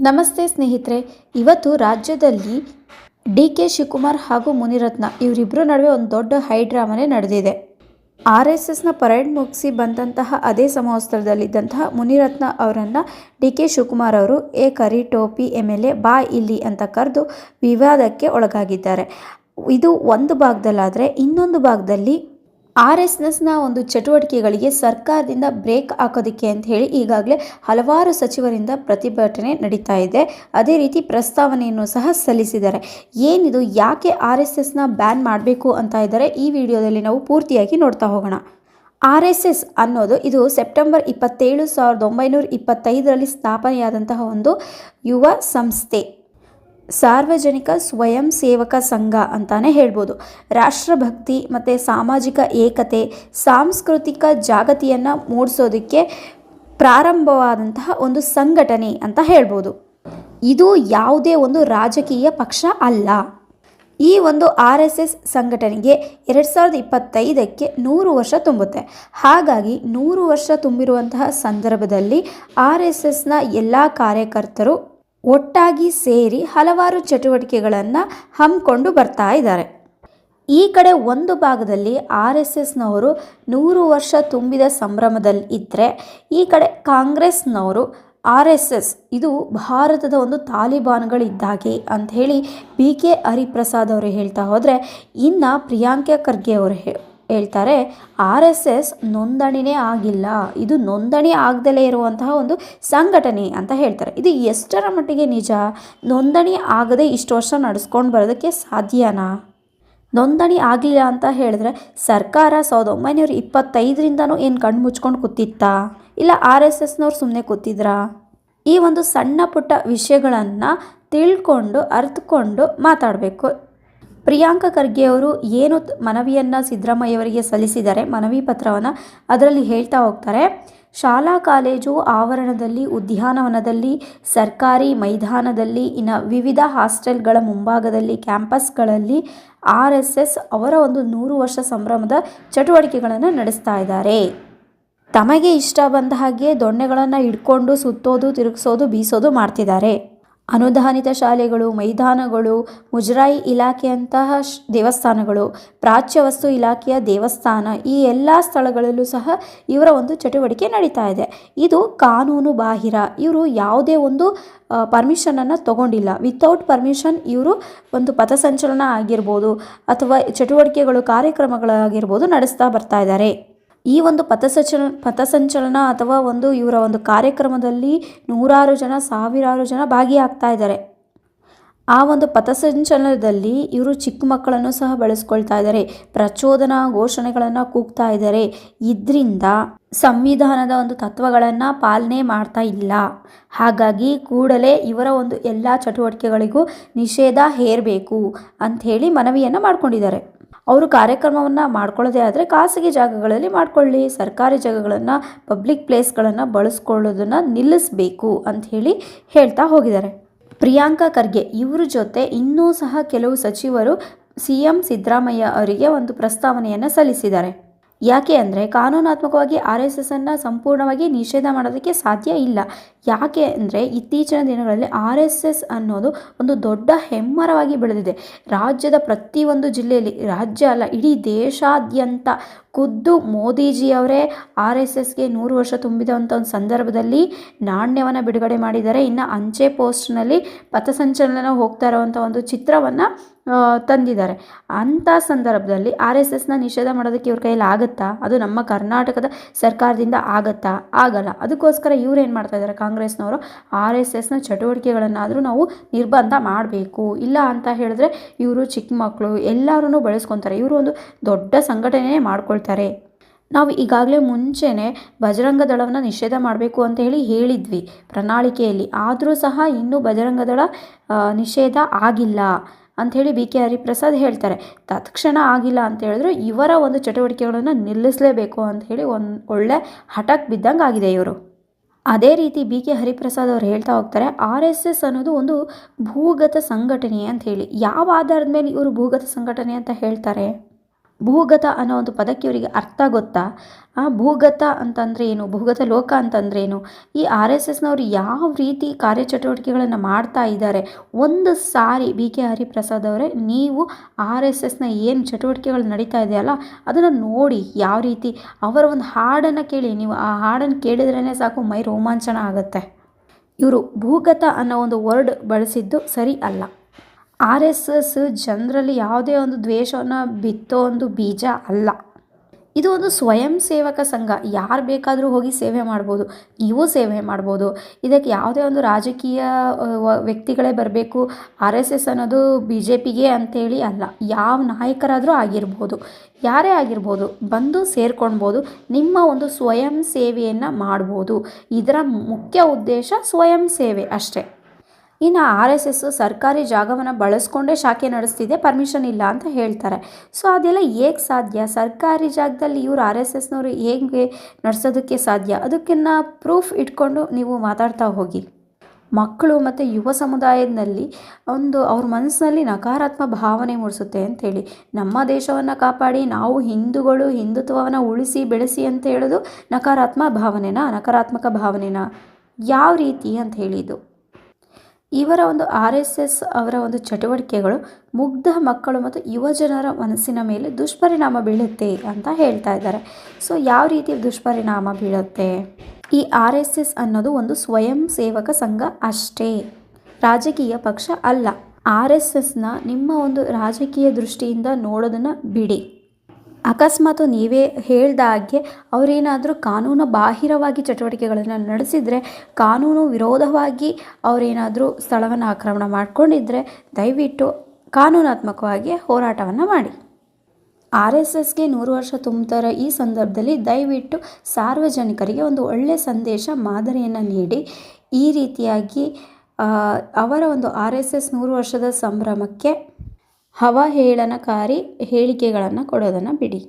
ನಮಸ್ತೆ ಸ್ನೇಹಿತರೆ, ಇವತ್ತು ರಾಜ್ಯದಲ್ಲಿ ಡಿ ಕೆ ಶಿವಕುಮಾರ್ ಹಾಗೂ ಮುನಿರತ್ನ ಇವರಿಬ್ಬರ ನಡುವೆ ಒಂದು ದೊಡ್ಡ ಹೈಡ್ರಾಮನೇ ನಡೆದಿದೆ. ಆರ್ ಎಸ್ ಎಸ್ನ ಪರೇಡ್ ಮುಗಿಸಿ ಬಂದಂತಹ ಅದೇ ಸಮವಸ್ತ್ರದಲ್ಲಿದ್ದಂತಹ ಮುನಿರತ್ನ ಅವರನ್ನು ಡಿ ಕೆ ಶಿವಕುಮಾರ್ ಅವರು ಎ ಕರಿ ಟೋಪಿ ಎಂ ಎಲ್ ಎ ಬಾ ಇಲ್ಲಿ ಅಂತ ಕರೆದು ವಿವಾದಕ್ಕೆ ಒಳಗಾಗಿದ್ದಾರೆ. ಇದು ಒಂದು ಭಾಗದಲ್ಲಾದರೆ ಇನ್ನೊಂದು ಭಾಗದಲ್ಲಿ ಆರ್ ಎಸ್ ಎಸ್ನ ಒಂದು ಚಟುವಟಿಕೆಗಳಿಗೆ ಸರ್ಕಾರದಿಂದ ಬ್ರೇಕ್ ಹಾಕೋದಕ್ಕೆ ಅಂತ ಹೇಳಿ ಈಗಾಗಲೇ ಹಲವಾರು ಸಚಿವರಿಂದ ಪ್ರತಿಭಟನೆ ನಡೀತಾ ಇದೆ. ಅದೇ ರೀತಿ ಪ್ರಸ್ತಾವನೆಯನ್ನು ಸಹ ಸಲ್ಲಿಸಿದ್ದಾರೆ. ಏನಿದು, ಯಾಕೆ ಆರ್ ಎಸ್ ಎಸ್ನ ಬ್ಯಾನ್ ಮಾಡಬೇಕು ಅಂತ ಇದ್ದಾರೆ ಈ ವಿಡಿಯೋದಲ್ಲಿ ನಾವು ಪೂರ್ತಿಯಾಗಿ ನೋಡ್ತಾ ಹೋಗೋಣ. ಆರ್ ಎಸ್ ಎಸ್ ಅನ್ನೋದು ಇದು ಸೆಪ್ಟೆಂಬರ್ ಇಪ್ಪತ್ತೇಳು, ಸಾವಿರದ ಒಂಬೈನೂರ ಇಪ್ಪತ್ತೈದರಲ್ಲಿ ಸ್ಥಾಪನೆಯಾದಂತಹ ಒಂದು ಯುವ ಸಂಸ್ಥೆ. ಸಾರ್ವಜನಿಕ ಸ್ವಯಂ ಸೇವಕ ಸಂಘ ಅಂತಾನೆ ಹೇಳ್ಬೋದು. ರಾಷ್ಟ್ರಭಕ್ತಿ ಮತ್ತು ಸಾಮಾಜಿಕ ಏಕತೆ, ಸಾಂಸ್ಕೃತಿಕ ಜಾಗತಿಯನ್ನು ಮೂಡಿಸೋದಕ್ಕೆ ಪ್ರಾರಂಭವಾದಂತಹ ಒಂದು ಸಂಘಟನೆ ಅಂತ ಹೇಳ್ಬೋದು. ಇದು ಯಾವುದೇ ಒಂದು ರಾಜಕೀಯ ಪಕ್ಷ ಅಲ್ಲ. ಈ ಒಂದು ಆರ್ ಎಸ್ ಎಸ್ ಸಂಘಟನೆಗೆ ಎರಡು ಸಾವಿರದ ಇಪ್ಪತ್ತೈದಕ್ಕೆ ನೂರು ವರ್ಷ ತುಂಬುತ್ತೆ. ಹಾಗಾಗಿ ನೂರು ವರ್ಷ ತುಂಬಿರುವಂತಹ ಸಂದರ್ಭದಲ್ಲಿ ಆರ್ ಎಸ್ ಎಸ್ನ ಎಲ್ಲ ಕಾರ್ಯಕರ್ತರು ಒಟ್ಟಾಗಿ ಸೇರಿ ಹಲವಾರು ಚಟುವಟಿಕೆಗಳನ್ನು ಹಮ್ಮಿಕೊಂಡು ಬರ್ತಾ ಇದ್ದಾರೆ. ಈ ಕಡೆ ಒಂದು ಭಾಗದಲ್ಲಿ ಆರ್ ಎಸ್ ಎಸ್ನವರು ನೂರು ವರ್ಷ ತುಂಬಿದ ಸಂಭ್ರಮದಲ್ಲಿ ಇದ್ದರೆ ಈ ಕಡೆ ಕಾಂಗ್ರೆಸ್ನವರು ಆರ್ ಎಸ್ ಎಸ್, ಇದು ಭಾರತದ ಒಂದು ತಾಲಿಬಾನ್ಗಳಿದ್ದಾಗೆ ಅಂಥೇಳಿ ಬಿ ಕೆ ಹರಿಪ್ರಸಾದ್ ಅವರು ಹೇಳ್ತಾ ಹೋದರೆ, ಇನ್ನು ಪ್ರಿಯಾಂಕಾ ಖರ್ಗೆ ಅವರು ಹೇಳ್ತಾರೆ, ಆರ್ ಎಸ್ ಎಸ್ ನೋಂದಣಿನೇ ಆಗಿಲ್ಲ. ಇದು ನೋಂದಣಿ ಆಗದಲೇ ಇರುವಂತಹ ಒಂದು ಸಂಘಟನೆ ಅಂತ ಹೇಳ್ತಾರೆ. ಇದು ಎಷ್ಟರ ಮಟ್ಟಿಗೆ ನಿಜ? ನೋಂದಣಿ ಆಗದೆ ಇಷ್ಟು ವರ್ಷ ನಡೆಸ್ಕೊಂಡು ಬರೋದಕ್ಕೆ ಸಾಧ್ಯನಾ? ನೋಂದಣಿ ಆಗಲಿಲ್ಲ ಅಂತ ಹೇಳಿದ್ರೆ ಸರ್ಕಾರ ಸಾವಿರದ ಒಂಬೈನೂರ ಇಪ್ಪತ್ತೈದರಿಂದನೂ ಏನು ಕಣ್ಣು ಮುಚ್ಕೊಂಡು ಕೂತಿತ್ತಾ? ಇಲ್ಲ ಆರ್ ಎಸ್ ಎಸ್ನವ್ರು ಸುಮ್ಮನೆ ಕೂತಿದ್ರಾ? ಈ ಒಂದು ಸಣ್ಣ ಪುಟ್ಟ ವಿಷಯಗಳನ್ನು ತಿಳ್ಕೊಂಡು ಅರ್ಥಕೊಂಡು ಮಾತಾಡಬೇಕು. ಪ್ರಿಯಾಂಕಾ ಖರ್ಗೆ ಅವರು ಏನು ಮನವಿಯನ್ನು ಸಿದ್ದರಾಮಯ್ಯವರಿಗೆ ಸಲ್ಲಿಸಿದ್ದಾರೆ, ಮನವಿ ಪತ್ರವನ್ನು ಅದರಲ್ಲಿ ಹೇಳ್ತಾ ಹೋಗ್ತಾರೆ, ಶಾಲಾ ಕಾಲೇಜು ಆವರಣದಲ್ಲಿ, ಉದ್ಯಾನವನದಲ್ಲಿ, ಸರ್ಕಾರಿ ಮೈದಾನದಲ್ಲಿ, ಇನ್ನು ವಿವಿಧ ಹಾಸ್ಟೆಲ್ಗಳ ಮುಂಭಾಗದಲ್ಲಿ, ಕ್ಯಾಂಪಸ್ಗಳಲ್ಲಿ ಆರ್ ಎಸ್ ಎಸ್ ಅವರ ಒಂದು ನೂರು ವರ್ಷ ಸಂಭ್ರಮದ ಚಟುವಟಿಕೆಗಳನ್ನು ನಡೆಸ್ತಾ ಇದ್ದಾರೆ. ತಮಗೆ ಇಷ್ಟ ಬಂದ ಹಾಗೆ ದೊಣ್ಣೆಗಳನ್ನು ಹಿಡ್ಕೊಂಡು ಸುತ್ತೋದು, ತಿರುಗಿಸೋದು, ಬೀಸೋದು ಮಾಡ್ತಿದ್ದಾರೆ. ಅನುದಾನಿತ ಶಾಲೆಗಳು, ಮೈದಾನಗಳು, ಮುಜರಾಯಿ ಇಲಾಖೆಯಂತಹ ದೇವಸ್ಥಾನಗಳು, ಪ್ರಾಚ್ಯ ವಸ್ತು ಇಲಾಖೆಯ ದೇವಸ್ಥಾನ ಈ ಎಲ್ಲ ಸ್ಥಳಗಳಲ್ಲೂ ಸಹ ಇವರ ಒಂದು ಚಟುವಟಿಕೆ ನಡೀತಾ ಇದೆ. ಇದು ಕಾನೂನು ಬಾಹಿರ. ಇವರು ಯಾವುದೇ ಒಂದು ಪರ್ಮಿಷನನ್ನು ತಗೊಂಡಿಲ್ಲ. ವಿತೌಟ್ ಪರ್ಮಿಷನ್ ಇವರು ಒಂದು ಪಥಸಂಚಲನ ಆಗಿರ್ಬೋದು ಅಥವಾ ಚಟುವಟಿಕೆಗಳು, ಕಾರ್ಯಕ್ರಮಗಳಾಗಿರ್ಬೋದು ನಡೆಸ್ತಾ ಬರ್ತಾ ಇದ್ದಾರೆ. ಈ ಒಂದು ಪಥಸಚಲ, ಪಥಸಂಚಲನ ಅಥವಾ ಒಂದು ಇವರ ಒಂದು ಕಾರ್ಯಕ್ರಮದಲ್ಲಿ ನೂರಾರು ಜನ, ಸಾವಿರಾರು ಜನ ಭಾಗಿಯಾಗ್ತಾ ಇದ್ದಾರೆ. ಆ ಒಂದು ಪಥಸಂಚಲನದಲ್ಲಿ ಇವರು ಚಿಕ್ಕ ಮಕ್ಕಳನ್ನು ಸಹ ಬಳಸ್ಕೊಳ್ತಾ ಇದ್ದಾರೆ. ಪ್ರಚೋದನಾ ಘೋಷಣೆಗಳನ್ನು ಕೂಗ್ತಾ ಇದ್ದಾರೆ. ಇದರಿಂದ ಸಂವಿಧಾನದ ಒಂದು ತತ್ವಗಳನ್ನು ಪಾಲನೆ ಮಾಡ್ತಾ ಇಲ್ಲ. ಹಾಗಾಗಿ ಕೂಡಲೇ ಇವರ ಒಂದು ಎಲ್ಲ ಚಟುವಟಿಕೆಗಳಿಗೂ ನಿಷೇಧ ಹೇರಬೇಕು ಅಂಥೇಳಿ ಮನವಿಯನ್ನು ಮಾಡ್ಕೊಂಡಿದ್ದಾರೆ. ಅವರು ಕಾರ್ಯಕ್ರಮವನ್ನು ಮಾಡ್ಕೊಳ್ಳೋದೇ ಆದರೆ ಖಾಸಗಿ ಜಾಗಗಳಲ್ಲಿ ಮಾಡ್ಕೊಳ್ಳಿ, ಸರ್ಕಾರಿ ಜಾಗಗಳನ್ನು ಪಬ್ಲಿಕ್ ಪ್ಲೇಸ್ಗಳನ್ನು ಬಳಸ್ಕೊಳ್ಳೋದನ್ನು ನಿಲ್ಲಿಸಬೇಕು ಹೇಳಿ ಹೇಳ್ತಾ ಹೋಗಿದ್ದಾರೆ. ಪ್ರಿಯಾಂಕಾ ಖರ್ಗೆ ಇವರ ಜೊತೆ ಇನ್ನೂ ಸಹ ಕೆಲವು ಸಚಿವರು ಸಿ ಎಂ ಸಿದ್ದರಾಮಯ್ಯ ಅವರಿಗೆ ಒಂದು ಪ್ರಸ್ತಾವನೆಯನ್ನು ಸಲ್ಲಿಸಿದ್ದಾರೆ. ಯಾಕೆ ಅಂದರೆ ಕಾನೂನಾತ್ಮಕವಾಗಿ ಆರ್ ಎಸ್ ಎಸ್ಸನ್ನು ಸಂಪೂರ್ಣವಾಗಿ ನಿಷೇಧ ಮಾಡೋದಕ್ಕೆ ಸಾಧ್ಯ ಇಲ್ಲ. ಯಾಕೆ ಅಂದರೆ ಇತ್ತೀಚಿನ ದಿನಗಳಲ್ಲಿ ಆರ್ ಎಸ್ ಎಸ್ ಅನ್ನೋದು ಒಂದು ದೊಡ್ಡ ಹೆಮ್ಮರವಾಗಿ ಬೆಳೆದಿದೆ. ರಾಜ್ಯದ ಪ್ರತಿಯೊಂದು ಜಿಲ್ಲೆಯಲ್ಲಿ, ರಾಜ್ಯ ಅಲ್ಲ, ಇಡೀ ದೇಶಾದ್ಯಂತ ಖುದ್ದು ಮೋದಿಜಿಯವರೇ ಆರ್ ಎಸ್ ಎಸ್ಗೆ ನೂರು ವರ್ಷ ತುಂಬಿದಂಥ ಒಂದು ಸಂದರ್ಭದಲ್ಲಿ ನಾಣ್ಯವನ್ನು ಬಿಡುಗಡೆ ಮಾಡಿದ್ದಾರೆ. ಇನ್ನು ಅಂಚೆ ಪೋಸ್ಟ್ನಲ್ಲಿ ಪಥಸಂಚಲನ ಹೋಗ್ತಾ ಇರುವಂಥ ಒಂದು ಚಿತ್ರವನ್ನು ತಂದಿದ್ದಾರೆ. ಅಂಥ ಸಂದರ್ಭದಲ್ಲಿ ಆರ್ ಎಸ್ ಎಸ್ನ ನಿಷೇಧ ಮಾಡೋದಕ್ಕೆ ಇವ್ರ ಕೈಯಲ್ಲಿ ಆಗುತ್ತಾ? ಅದು ನಮ್ಮ ಕರ್ನಾಟಕದ ಸರ್ಕಾರದಿಂದ ಆಗತ್ತಾ? ಆಗಲ್ಲ. ಅದಕ್ಕೋಸ್ಕರ ಇವ್ರು ಏನು ಮಾಡ್ತಾ ಇದ್ದಾರೆ ಕಾಂಗ್ರೆಸ್ನವರು? ಆರ್ ಎಸ್ ಎಸ್ನ ಚಟುವಟಿಕೆಗಳನ್ನಾದರೂ ನಾವು ನಿರ್ಬಂಧ ಮಾಡಬೇಕು. ಇಲ್ಲ ಅಂತ ಹೇಳಿದ್ರೆ ಇವರು ಚಿಕ್ಕ ಮಕ್ಕಳು ಎಲ್ಲರೂ ಬಳಸ್ಕೊತಾರೆ. ಇವರು ಒಂದು ದೊಡ್ಡ ಸಂಘಟನೆ ಮಾಡ್ಕೊಳ್ತಾರೆ. ನಾವು ಈಗಾಗಲೇ ಮುಂಚೆನೇ ಬಜರಂಗ ದಳವನ್ನು ನಿಷೇಧ ಮಾಡಬೇಕು ಅಂತ ಹೇಳಿ ಹೇಳಿದ್ವಿ ಪ್ರಣಾಳಿಕೆಯಲ್ಲಿ. ಆದರೂ ಸಹ ಇನ್ನೂ ಬಜರಂಗ ದಳ ನಿಷೇಧ ಆಗಿಲ್ಲ. ಅಂಥೇಳಿ ಬಿ ಕೆ ಹರಿಪ್ರಸಾದ್ ಹೇಳ್ತಾರೆ. ತತ್ಕ್ಷಣ ಆಗಿಲ್ಲ ಅಂತ ಹೇಳಿದ್ರು ಇವರ ಒಂದು ಚಟುವಟಿಕೆಗಳನ್ನು ನಿಲ್ಲಿಸಲೇಬೇಕು ಅಂತ ಹೇಳಿ ಒಂದು ಒಳ್ಳೆ ಹಠಕ್ಕೆ ಬಿದ್ದಂಗೆ ಆಗಿದೆ ಇವರು. ಅದೇ ರೀತಿ ಬಿ ಕೆ ಹರಿಪ್ರಸಾದ್ ಅವರು ಹೇಳ್ತಾ ಹೋಗ್ತಾರೆ, ಆರ್ ಎಸ್ ಎಸ್ ಅನ್ನೋದು ಒಂದು ಭೂಗತ ಸಂಘಟನೆ ಅಂತ ಹೇಳಿ. ಯಾವ ಆಧಾರದ ಮೇಲೆ ಇವರು ಭೂಗತ ಸಂಘಟನೆ ಅಂತ ಹೇಳ್ತಾರೆ? ಭೂಗತ ಅನ್ನೋ ಒಂದು ಪದಕ್ಕೆ ಇವರಿಗೆ ಅರ್ಥ ಗೊತ್ತಾ? ಆ ಭೂಗತ ಅಂತಂದರೆ ಏನು? ಭೂಗತ ಲೋಕ ಅಂತಂದ್ರೆ ಏನು? ಈ ಆರ್ ಎಸ್ ಎಸ್ನವರು ಯಾವ ರೀತಿ ಕಾರ್ಯಚಟುವಟಿಕೆಗಳನ್ನು ಮಾಡ್ತಾ ಇದ್ದಾರೆ? ಒಂದು ಸಾರಿ ಬಿ ಕೆ ಹರಿಪ್ರಸಾದ್ ಅವರೇ, ನೀವು ಆರ್ ಎಸ್ ಎಸ್ನ ಏನು ಚಟುವಟಿಕೆಗಳು ನಡೀತಾ ಇದೆಯಲ್ಲ, ಅದನ್ನು ನೋಡಿ ಯಾವ ರೀತಿ ಅವರ ಒಂದು ಹಾಡನ್ನು ಕೇಳಿ. ನೀವು ಆ ಹಾಡನ್ನು ಕೇಳಿದ್ರೇ ಸಾಕು ಮೈ ರೋಮಾಂಚನ ಆಗುತ್ತೆ. ಇವರು ಭೂಗತ ಅನ್ನೋ ಒಂದು ವರ್ಡ್ ಬಳಸಿದ್ದು ಸರಿ ಅಲ್ಲ. ಆರ್ ಎಸ್ ಎಸ್ ಜನರಲ್ಲಿ ಯಾವುದೇ ಒಂದು ದ್ವೇಷವನ್ನು ಬಿತ್ತೋ ಒಂದು ಬೀಜ ಅಲ್ಲ. ಇದು ಒಂದು ಸ್ವಯಂ ಸೇವಕ ಸಂಘ. ಯಾರು ಬೇಕಾದರೂ ಹೋಗಿ ಸೇವೆ ಮಾಡ್ಬೋದು. ನೀವು ಸೇವೆ ಮಾಡ್ಬೋದು. ಇದಕ್ಕೆ ಯಾವುದೇ ಒಂದು ರಾಜಕೀಯ ವ್ಯಕ್ತಿಗಳೇ ಬರಬೇಕು. ಆರ್ ಎಸ್ ಎಸ್ ಅನ್ನೋದು ಬಿ ಜೆ ಪಿಗೆ ಅಂತೇಳಿ ಅಲ್ಲ. ಯಾವ ನಾಯಕರಾದರೂ ಆಗಿರ್ಬೋದು. ಯಾರೇ ಆಗಿರ್ಬೋದು, ಬಂದು ಸೇರ್ಕೊಳ್ಬೋದು ನಿಮ್ಮ ಒಂದು ಸ್ವಯಂ ಸೇವೆಯನ್ನು ಮಾಡ್ಬೋದು. ಇದರ ಮುಖ್ಯ ಉದ್ದೇಶ ಸ್ವಯಂ ಸೇವೆ ಅಷ್ಟೇ. ಇನ್ನು ಆರ್ ಎಸ್ ಎಸ್ ಸರ್ಕಾರಿ ಜಾಗವನ್ನು ಬಳಸ್ಕೊಂಡೇ ಶಾಖೆ ನಡೆಸ್ತಿದೆ ಪರ್ಮಿಷನ್ ಇಲ್ಲ ಅಂತ ಹೇಳ್ತಾರೆ. ಸೊ ಅದೆಲ್ಲ ಹೇಗೆ ಸಾಧ್ಯ? ಸರ್ಕಾರಿ ಜಾಗದಲ್ಲಿ ಇವರು ಆರ್ ಎಸ್ ಎಸ್ನವರು ಹೇಗೆ ನಡೆಸೋದಕ್ಕೆ ಸಾಧ್ಯ? ಅದಕ್ಕಿನ್ನ ಪ್ರೂಫ್ ಇಟ್ಕೊಂಡು ನೀವು ಮಾತಾಡ್ತಾ ಹೋಗಿ. ಮಕ್ಕಳು ಮತ್ತು ಯುವ ಸಮುದಾಯದಲ್ಲಿ ಒಂದು ಅವ್ರ ಮನಸ್ಸಿನಲ್ಲಿ ನಕಾರಾತ್ಮಕ ಭಾವನೆ ಮೂಡಿಸುತ್ತೆ ಅಂತೇಳಿ ನಮ್ಮ ದೇಶವನ್ನು ಕಾಪಾಡಿ, ನಾವು ಹಿಂದೂಗಳು ಹಿಂದುತ್ವವನ್ನು ಉಳಿಸಿ ಬೆಳೆಸಿ ಅಂತ ಹೇಳೋದು ನಕಾರಾತ್ಮಕ ಭಾವನೆನಾ ನಕಾರಾತ್ಮಕ ಭಾವನೆನಾ? ಯಾವ ರೀತಿ ಅಂತ ಹೇಳಿದ್ದು ಇವರ ಒಂದು ಆರ್ ಎಸ್ ಎಸ್ ಅವರ ಒಂದು ಚಟುವಟಿಕೆಗಳು ಮುಗ್ಧ ಮಕ್ಕಳು ಮತ್ತು ಯುವಜನರ ಮನಸ್ಸಿನ ಮೇಲೆ ದುಷ್ಪರಿಣಾಮ ಬೀಳುತ್ತೆ ಅಂತ ಹೇಳ್ತಾ ಇದ್ದಾರೆ. ಸೊ ಯಾವ ರೀತಿ ದುಷ್ಪರಿಣಾಮ ಬೀಳುತ್ತೆ? ಈ ಆರ್ ಎಸ್ ಎಸ್ ಅನ್ನೋದು ಒಂದು ಸ್ವಯಂ ಸೇವಕ ಸಂಘ ಅಷ್ಟೇ. ರಾಜಕೀಯ ಪಕ್ಷ ಅಲ್ಲ. ಆರ್ ಎಸ್ ಎಸ್ನ ನಿಮ್ಮ ಒಂದು ರಾಜಕೀಯ ದೃಷ್ಟಿಯಿಂದ ನೋಡೋದನ್ನು ಬಿಡಿ. ಅಕಸ್ಮಾತ್ ನೀವೇ ಹೇಳಿದ ಹಾಗೆ ಅವರೇನಾದರೂ ಕಾನೂನು ಬಾಹಿರವಾಗಿ ಚಟುವಟಿಕೆಗಳನ್ನು ನಡೆಸಿದರೆ, ಕಾನೂನು ವಿರೋಧವಾಗಿ ಅವರೇನಾದರೂ ಸ್ಥಳವನ್ನು ಆಕ್ರಮಣ ಮಾಡಿಕೊಂಡಿದ್ದರೆ ದಯವಿಟ್ಟು ಕಾನೂನಾತ್ಮಕವಾಗಿ ಹೋರಾಟವನ್ನು ಮಾಡಿ. ಆರ್ ಎಸ್ ಎಸ್ಗೆ ನೂರು ವರ್ಷ ತುಂಬುತ್ತಾರ ಈ ಸಂದರ್ಭದಲ್ಲಿ ದಯವಿಟ್ಟು ಸಾರ್ವಜನಿಕರಿಗೆ ಒಂದು ಒಳ್ಳೆಯ ಸಂದೇಶ, ಮಾದರಿಯನ್ನು ನೀಡಿ. ಈ ರೀತಿಯಾಗಿ ಅವರ ಒಂದು ಆರ್ ಎಸ್ ಎಸ್ ನೂರು ವರ್ಷದ ಸಂಭ್ರಮಕ್ಕೆ ಅವಹೇಳನಕಾರಿ ಹೇಳಿಕೆಗಳನ್ನು ಕೊಡೋದನ್ನು ಬಿಡಿ.